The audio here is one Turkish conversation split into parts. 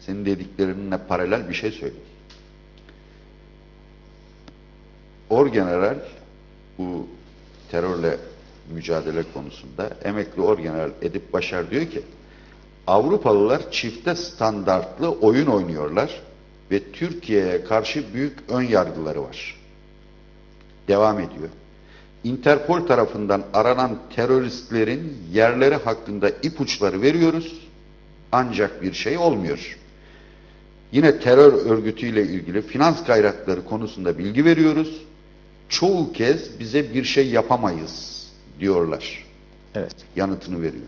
senin dediklerinle paralel bir şey söyleyeyim. Orgeneral bu terörle mücadele konusunda emekli orgeneral Edip Başar diyor ki Avrupalılar çifte standartlı oyun oynuyorlar ve Türkiye'ye karşı büyük ön yargıları var. Devam ediyor. Interpol tarafından aranan teröristlerin yerleri hakkında ipuçları veriyoruz ancak bir şey olmuyor. Yine terör örgütüyle ilgili finans kaynakları konusunda bilgi veriyoruz. Çoğu kez bize bir şey yapamayız diyorlar. Evet. Yanıtını veriyor.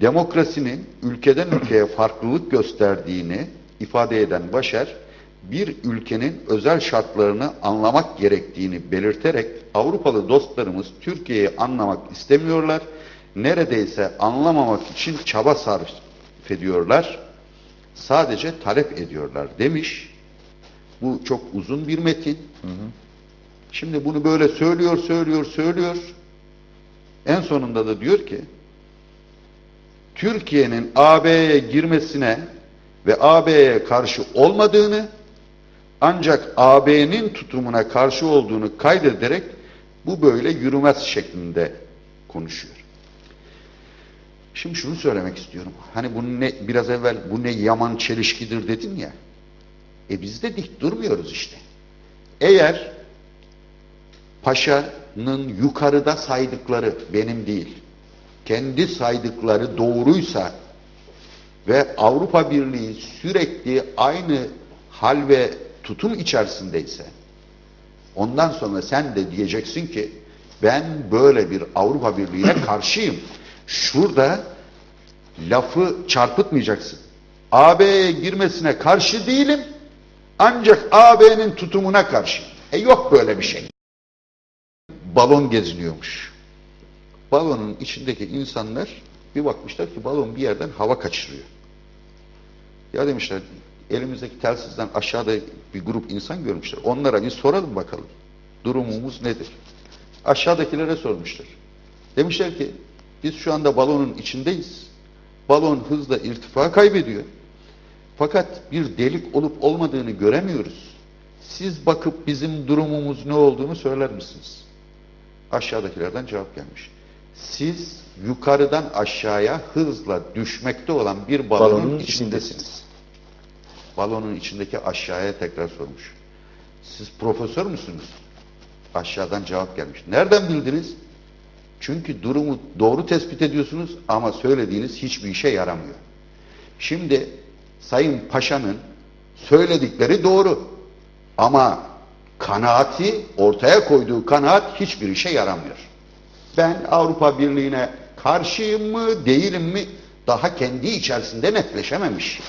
Demokrasinin ülkeden ülkeye farklılık gösterdiğini ifade eden Başar, bir ülkenin özel şartlarını anlamak gerektiğini belirterek Avrupalı dostlarımız Türkiye'yi anlamak istemiyorlar, neredeyse anlamamak için çaba sarf ediyorlar, sadece talep ediyorlar demiş. Bu çok uzun bir metin. Şimdi bunu böyle söylüyor, söylüyor, söylüyor. En sonunda da diyor ki Türkiye'nin AB'ye girmesine ve AB'ye karşı olmadığını ancak AB'nin tutumuna karşı olduğunu kaydederek bu böyle yürümez şeklinde konuşuyor. Şimdi şunu söylemek istiyorum. Hani bunu ne biraz evvel bu ne yaman çelişkidir dedin ya. E biz de dik durmuyoruz işte. Eğer Paşa'nın yukarıda saydıkları benim değil, kendi saydıkları doğruysa ve Avrupa Birliği sürekli aynı hal ve tutum içerisindeyse ondan sonra sen de diyeceksin ki ben böyle bir Avrupa Birliği'ne karşıyım. Şurada lafı çarpıtmayacaksın. AB'ye girmesine karşı değilim ancak AB'nin tutumuna karşı. E yok böyle bir şey. Balon geziniyormuş. Balonun içindeki insanlar bir bakmışlar ki balon bir yerden hava kaçırıyor. Ya demişler elimizdeki telsizden aşağıda bir grup insan görmüşler. Onlara bir soralım bakalım. Durumumuz nedir? Aşağıdakilere sormuşlar. Demişler ki biz şu anda balonun içindeyiz. Balon hızla irtifa kaybediyor. Fakat bir delik olup olmadığını göremiyoruz. Siz bakıp bizim durumumuz ne olduğunu söyler misiniz? Aşağıdakilerden cevap gelmiş. Siz yukarıdan aşağıya hızla düşmekte olan bir balonun, Balonun içindesiniz. Balonun içindeki aşağıya tekrar sormuş. Siz profesör müsünüz? Aşağıdan cevap gelmiş. Nereden bildiniz? Çünkü durumu doğru tespit ediyorsunuz ama söylediğiniz hiçbir işe yaramıyor. Şimdi Sayın Paşa'nın söyledikleri doğru ama kanaati ortaya koyduğu kanaat hiçbir işe yaramıyor. Ben Avrupa Birliği'ne karşıyım mı değilim mi daha kendi içerisinde netleşememiş.